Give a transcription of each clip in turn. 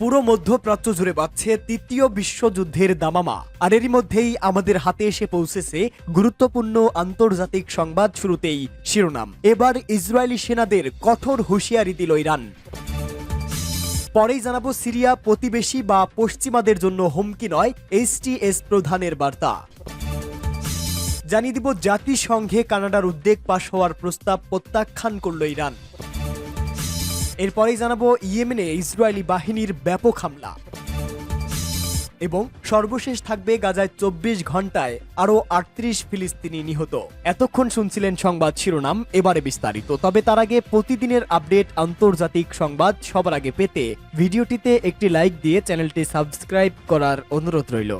পুরো মধ্যপ্রাচ্য জুড়ে বাড়ছে তৃতীয় বিশ্বযুদ্ধের দামামা। আর এরই মধ্যেই আমাদের হাতে এসে পৌঁছেছে গুরুত্বপূর্ণ আন্তর্জাতিক সংবাদ শুরুতেই শিরোনাম। এবার ইসরায়েলি সেনাদের কঠোর হুঁশিয়ারি দিল ইরান। পরেই জানাব সিরিয়া প্রতিবেশী বা পশ্চিমাদের জন্য হুমকি নয় এইচটিএস প্রধানের বার্তা। জানিয়ে দিব জাতিসংঘে কানাডার উদ্বেগ পাশ হওয়ার প্রস্তাব প্রত্যাখ্যান করল ইরান। এরপরেই জানাব ইয়েমেনে ইসরায়েলি বাহিনীর ব্যাপক হামলা। এবং সর্বশেষ থাকবে গাজায় চব্বিশ ঘন্টায় আরও আটত্রিশ ফিলিস্তিনি নিহত। এতক্ষণ শুনছিলেন সংবাদ শিরোনাম, এবারে বিস্তারিত। তবে তার আগে প্রতিদিনের আপডেট আন্তর্জাতিক সংবাদ সবার আগে পেতে ভিডিওটিতে একটি লাইক দিয়ে চ্যানেলটি সাবস্ক্রাইব করার অনুরোধ রইল।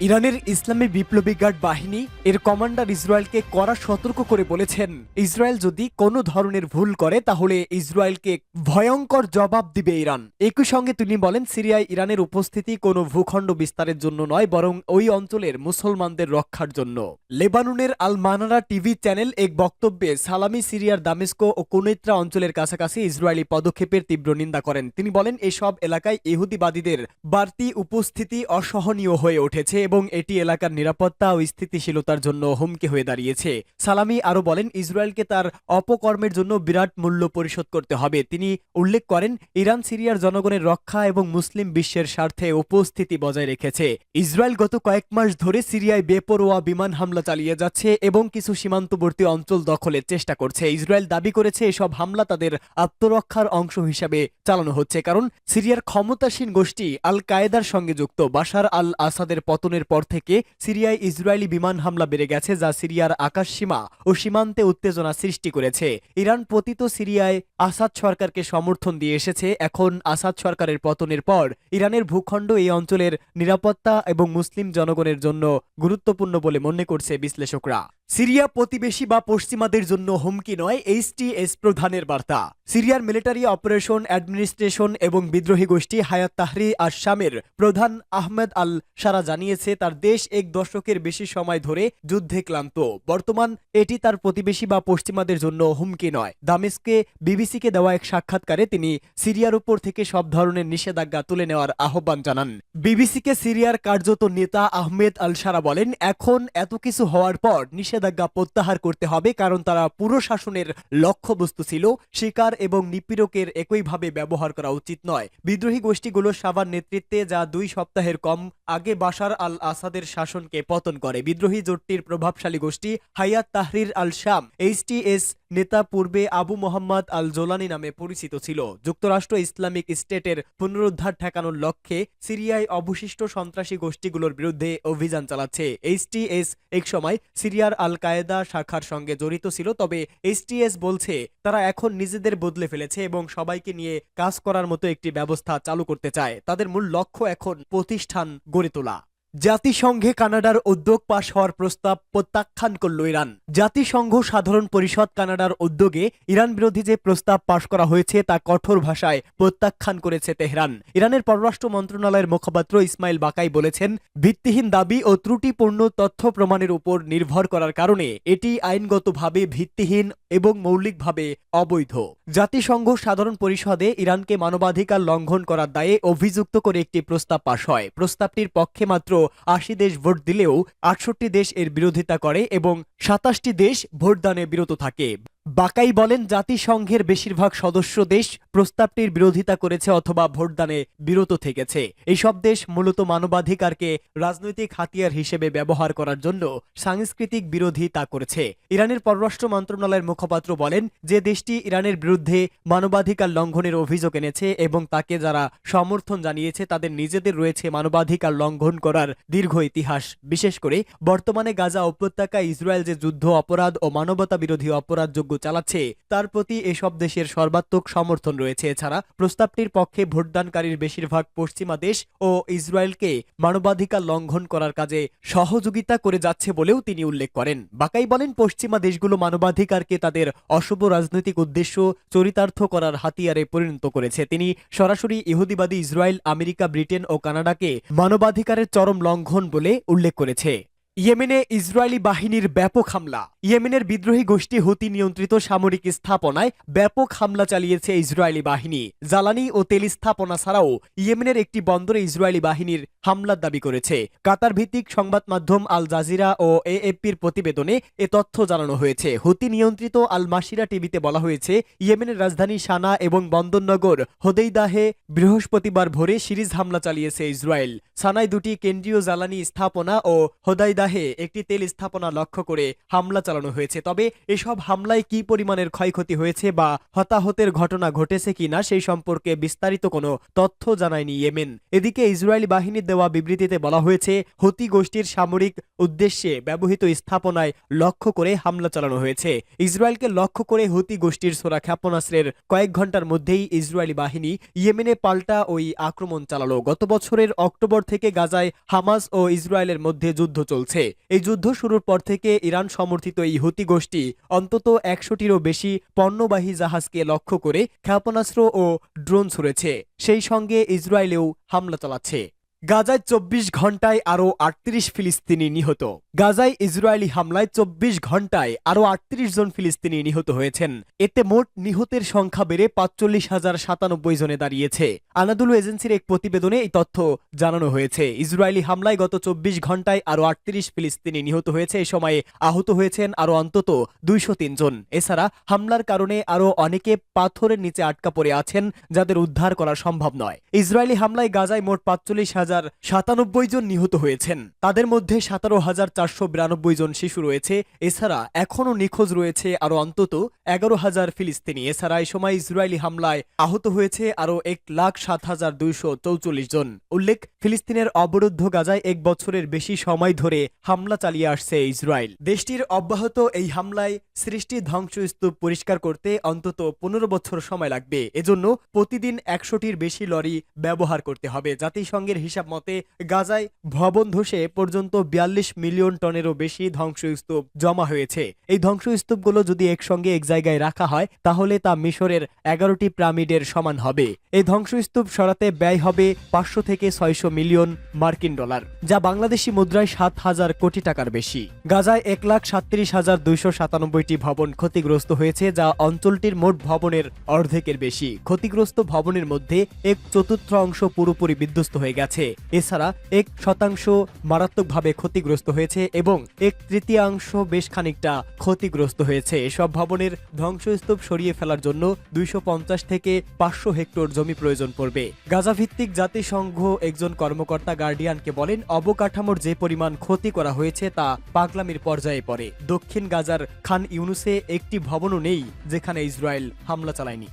ইরানের ইসলামী বিপ্লবী গার্ড বাহিনী এর কমান্ডার ইসরায়েলকে কড়া সতর্ক করে বলেছেন, ইসরায়েল যদি কোনো ধরনের ভুল করে, তাহলে ইসরায়েলকে ভয়ঙ্কর জবাব দিবে ইরান। একই সঙ্গে তিনি বলেন, সিরিয়ায় ইরানের উপস্থিতি কোনো ভূখণ্ড বিস্তারের জন্য নয়, বরং ওই অঞ্চলের মুসলমানদের রক্ষার জন্য। লেবাননের আল মানারা টিভি চ্যানেল এক বক্তব্যে সালামি সিরিয়ার দামেস্কো ও কুনেত্রা অঞ্চলের কাছাকাছি ইসরায়েলি পদক্ষেপের তীব্র নিন্দা করেন। তিনি বলেন, এসব এলাকায় ইহুদিবাদীদের বাড়তি উপস্থিতি অসহনীয় হয়ে উঠেছে এবং এটি এলাকার নিরাপত্তা ও স্থিতিশীলতার জন্য হুমকি হয়ে দাঁড়িয়েছে। সালামি আরও বলেন, ইসরায়েলকে তার অপকর্মের জন্য বিরাট মূল্য পরিশোধ করতে হবে। তিনি উল্লেখ করেন, ইরান সিরিয়ার জনগণের রক্ষা এবং মুসলিম বিশ্বের স্বার্থে উপস্থিতি বজায় রেখেছে। ইসরায়েল গত কয়েক মাস ধরে সিরিয়ায় বেপরোয়া বিমান হামলা চালিয়ে যাচ্ছে এবং কিছু সীমান্তবর্তী অঞ্চল দখলের চেষ্টা করছে। ইসরায়েল দাবি করেছে, এসব হামলা তাদের আত্মরক্ষার অংশ হিসাবে চালানো হচ্ছে কারণ সিরিয়ার ক্ষমতাসীন গোষ্ঠী আল কায়েদার সঙ্গে যুক্ত। বাশার আল আসাদের পতনের পর থেকে সিরিয়ায় ইসরায়েলি বিমান হামলা বেড়ে গেছে যা সিরিয়ার আকাশ সীমা ও সীমান্তে উত্তেজনা সৃষ্টি করেছে। ইরান পতিত সিরিয়ায় আসাদ সরকারকে সমর্থন দিয়ে এসেছে। এখন আসাদ সরকারের পতনের পর ইরানের ভূখণ্ড এই অঞ্চলের নিরাপত্তা এবং মুসলিম জনগণের জন্য গুরুত্বপূর্ণ বলে মনে করছে বিশ্লেষকরা। সিরিয়া প্রতিবেশী বা পশ্চিমাদের জন্য হুমকি নয় এইচটিএস প্রধানের বার্তা। সিরিয়ার মিলিটারি অপারেশন অ্যাডমিনিস্ট্রেশন এবং বিদ্রোহী গোষ্ঠী হায়াত তাহরি আশামের প্রধান আহমেদ আল সারা জানিয়েছে, তার দেশ এক দশকের বেশি সময় ধরে যুদ্ধে ক্লান্ত। বর্তমান এটি তার প্রতিবেশী বা পশ্চিমাদের জন্য হুমকি নয়। দামেস্কে বিবিসিকে দেওয়া এক সাক্ষাৎকারে তিনি সিরিয়ার উপর থেকে সব ধরনের নিষেধাজ্ঞা তুলে নেওয়ার আহ্বান জানান। বিবিসিকে সিরিয়ার কার্যত নেতা আহমেদ আল সারা বলেন, এখন এত কিছু হওয়ার পর নিষেধাজ্ঞা প্রত্যাহার করতে হবে, কারণ তারা পুরো শাসনের লক্ষ্যবস্তু ছিল। শিকার এবং নিপীড়কের একইভাবে ব্যবহার করা উচিত নয়। বিদ্রোহী গোষ্ঠীগুলো সাভার নেতৃত্বে, যা দুই সপ্তাহের কম আগে বাশার আল আসাদের শাসনকে পতন করে। বিদ্রোহী জোটটির প্রভাবশালী গোষ্ঠী হায়াত তাহরির আল শাম এইচটিএস নেতা পূর্বে আবু মোহাম্মদ আল জোলানি নামে পরিচিত ছিল। যুক্তরাষ্ট্র ইসলামিক স্টেটের পুনরুদ্ধার ঠেকানোর লক্ষ্যে সিরিয়ায় অবশিষ্ট সন্ত্রাসী গোষ্ঠীগুলোর বিরুদ্ধে অভিযান চালাচ্ছে। এইচটিএস এক সময় সিরিয়ার আল কায়েদা শাখার সঙ্গে জড়িত ছিল, তবে এইচটিএস বলছে তারা এখন নিজেদের বদলে ফেলেছে এবং সবাইকে নিয়ে কাজ করার মতো একটি ব্যবস্থা চালু করতে চায়। তাদের মূল লক্ষ্য এখন প্রতিষ্ঠান গড়ে তোলা। জাতিসংঘে কানাডার উদ্যোগ পাশ হওয়ার প্রস্তাব প্রত্যাখ্যান করল ইরান। জাতিসংঘ সাধারণ পরিষদ কানাডার উদ্যোগে ইরান বিরোধী যে প্রস্তাব পাশ করা হয়েছে তা কঠোর ভাষায় প্রত্যাখ্যান করেছে তেহরান। ইরানের পররাষ্ট্র মন্ত্রণালয়ের মুখপাত্র ইসমাইল বাকাই বলেছেন, ভিত্তিহীন দাবি ও ত্রুটিপূর্ণ তথ্য প্রমাণের উপর নির্ভর করার কারণে এটি আইনগতভাবে ভিত্তিহীন এবং মৌলিকভাবে অবৈধ। জাতিসংঘ সাধারণ পরিষদে ইরানকে মানবাধিকার লঙ্ঘন করার দায়ে অভিযুক্ত করে একটি প্রস্তাব পাশ হয়। প্রস্তাবটির পক্ষে মাত্র আশি দেশ ভোট দিলেও আটষট্টি দেশ এর বিরোধিতা করে এবং সাতাশটি দেশ ভোটদানে বিরত থাকে। বাকাই বলেন, জাতিসংঘের বেশিরভাগ সদস্য দেশ প্রস্তাবটির বিরোধিতা করেছে অথবা ভোটদানে বিরত থেকেছে। এইসব দেশ মূলত মানবাধিকারকে রাজনৈতিক হাতিয়ার হিসেবে ব্যবহার করার জন্য সাংস্কৃতিক বিরোধিতা করেছে। ইরানের পররাষ্ট্র মন্ত্রণালয়ের মুখপাত্র বলেন, যে দেশটি ইরানের বিরুদ্ধে মানবাধিকার লঙ্ঘনের অভিযোগ এনেছে এবং তাকে যারা সমর্থন জানিয়েছে, তাদের নিজেদের রয়েছে মানবাধিকার লঙ্ঘন করার দীর্ঘ ইতিহাস। বিশেষ করে, বর্তমানে গাজা উপত্যকায় ইসরায়েল যে যুদ্ধ, অপরাধ ও মানবতা বিরোধী অপরাধযোগ্য চালাচ্ছে। তার প্রতি এসব দেশের সর্বাত্মক সমর্থন রয়েছে। এছাড়া প্রস্তাবটির পক্ষে ভোটদানকারীর বেশিরভাগ পশ্চিমা দেশ ও ইসরায়েলকে মানবাধিকার লঙ্ঘন করার কাজে সহযোগিতা করে যাচ্ছে বলেও তিনি উল্লেখ করেন। বাকাই বলেন, পশ্চিমা দেশগুলো মানবাধিকারকে তাদের অশুভ রাজনৈতিক উদ্দেশ্য, চরিতার্থ করার হাতিয়ারে পরিণত করেছে। তিনি সরাসরি ইহুদিবাদী ইসরায়েল, আমেরিকা, ব্রিটেন ও কানাডাকে মানবাধিকারের চরম লঙ্ঘন বলে উল্লেখ করেছে। ইয়েমেনে ইসরায়েলি বাহিনীর ব্যাপক হামলা। ইয়েমেনের বিদ্রোহী গোষ্ঠী হুতি নিয়ন্ত্রিত সামরিক স্থাপনায় ব্যাপক হামলা চালিয়েছে ইসরায়েলি বাহিনী। জ্বালানি ও তেল স্থাপনা ছাড়াও ইয়েমেনের একটি বন্দরে ইসরায়েলি বাহিনীর হামলার দাবি করেছে। কাতার ভিত্তিক সংবাদ মাধ্যম আল জাজিরা ও এএফপির প্রতিবেদনে এ তথ্য জানানো হয়েছে। হুতি নিয়ন্ত্রিত আল মাসিরা টিভিতে বলা হয়েছে, ইয়েমেনের রাজধানী সানা এবং বন্দরনগর হোদেইদাহে বৃহস্পতিবার ভোরে সিরিজ হামলা চালিয়েছে ইসরায়েল। সানায় দুটি কেন্দ্রীয় জ্বালানি স্থাপনা ও হোদাইদাহে একটি তেল স্থাপনা লক্ষ্য করে হামলা চালানো হয়েছে। তবে এসব হামলায় কি পরিমাণের ক্ষয়ক্ষতি হয়েছে বা হতাহতের ঘটনা ঘটেছে কিনা সেই সম্পর্কে বিস্তারিত কোনো তথ্য জানায়নি ইয়েমেন। এদিকে ইসরায়েলি বাহিনীর দেওয়া বিবৃতিতে বলা হয়েছে, হুতি গোষ্ঠীর সামরিক উদ্দেশ্যে ব্যবহৃত স্থাপনায় লক্ষ্য করে হামলা চালানো হয়েছে। ইসরায়েলকে লক্ষ্য করে হতি গোষ্ঠীর সোরা ক্ষেপণাস্ত্রের কয়েক ঘণ্টার মধ্যেই ইসরায়েলি বাহিনী ইয়েমেনে পাল্টা ওই আক্রমণ চালালো। গত বছরের অক্টোবর থেকে গাজায় হামাস ও ইসরায়েলের মধ্যে যুদ্ধ চলছে। এই যুদ্ধ শুরুর পর থেকে ইরান সমর্থিত এই হুতি গোষ্ঠী অন্তত একশোটিরও বেশি পণ্যবাহী জাহাজকে লক্ষ্য করে ক্ষেপণাস্ত্র ও ড্রোন ছুড়েছে। সেই সঙ্গে ইসরায়েলেও হামলা চালাচ্ছে। গাজায় চব্বিশ ঘন্টায় আরও আটত্রিশ ফিলিস্তিনি নিহত। গাজায় ইসরায়েলি হামলায় চব্বিশ ঘন্টায় আরও আটত্রিশ জন ফিলিস্তিনি নিহত হয়েছেন। এতে মোট নিহতের সংখ্যা বেড়ে পাঁচচল্লিশ হাজার সাতানব্বই জনে দাঁড়িয়েছে। আনাদুলু এজেন্সির এক প্রতিবেদনে এই তথ্য জানানো হয়েছে। ইসরায়েলি হামলায় গত চব্বিশ ঘন্টায় আরও আটত্রিশ ফিলিস্তিনি নিহত হয়েছে। এ সময়ে আহত হয়েছেন আরও অন্তত দুইশ তিন জন। এছাড়া হামলার কারণে আরও অনেকে পাথরের নিচে আটকা পড়ে আছেন, যাদের উদ্ধার করা সম্ভব নয়। ইসরায়েলি হামলায় গাজায় মোট পাঁচচল্লিশ হাজার সাতানব্বই জন নিহত হয়েছেন। তাদের মধ্যে সতেরো হাজার চারশো বিরানব্বই জন শিশু রয়েছে। এছাড়া এখনও নিখোঁজ রয়েছে আরও অন্তত এগারো হাজার ফিলিস্তিনি। এছাড়া এই সময় ইসরায়েলি হামলায় আহত হয়েছে আরও এক লাখ সাত হাজার দুইশো চৌচল্লিশ জন। উল্লেখ, ফিলিস্তিনের অবরুদ্ধ গাজায় এক বছরের বেশি সময় ধরে হামলা চালিয়ে আসছে ইসরায়েল। দেশটির অব্যাহত এই হামলায় সৃষ্টি ধ্বংসস্তূপ পরিষ্কার করতে অন্তত পনেরো বছর সময় লাগবে। এজন্য প্রতিদিন একশোটির বেশি লরি ব্যবহার করতে হবে। জাতিসংঘের হিসাব মতে, গাজায় ভবন ধসে পর্যন্ত বিয়াল্লিশ মিলিয়ন টনেরও বেশি ধ্বংসস্তূপ জমা হয়েছে। এই ধ্বংসস্তূপগুলো যদি একসঙ্গে এক জায়গায় রাখা হয়, তাহলে তা মিশরের এগারোটি পিরামিডের সমান হবে। এই ধ্বংসস্তূপ সরাতে ব্যয় হবে পাঁচশো থেকে ছয়শো মিলিয়ন মার্কিন ডলার, যা বাংলাদেশি মুদ্রায় সাত হাজার কোটি টাকার বেশি। গাজায় এক লাখ সাতত্রিশ হাজার দুইশো সাতানব্বইটি ভবন ক্ষতিগ্রস্ত হয়েছে, যা অঞ্চলটির মোট ভবনের অর্ধেকের বেশি। ক্ষতিগ্রস্ত ভবনের মধ্যে এক চতুর্থ অংশ পুরোপুরি বিধ্বস্ত হয়ে গেছে। এছাড়া এক শতাংশ মারাত্মকভাবে ক্ষতিগ্রস্ত হয়েছে এবং এক তৃতীয়াংশ বেশ খানিকটা ক্ষতিগ্রস্ত হয়েছে। এসব ভবনের ধ্বংসস্তূপ সরিয়ে ফেলার জন্য দুইশো পঞ্চাশ থেকে পাঁচশো হেক্টর জমি প্রয়োজন পড়বে। গাজা ভিত্তিক জাতিসংঘ একজন কর্মকর্তা গার্ডিয়ানকে বলেন, অবকাঠামোর যে পরিমাণ ক্ষতি করা হয়েছে তা পাগলামির পর্যায়ে পড়ে। দক্ষিণ গাজার খান ইউনুসে একটি ভবনও নেই যেখানে ইসরায়েল হামলা চালায়নি।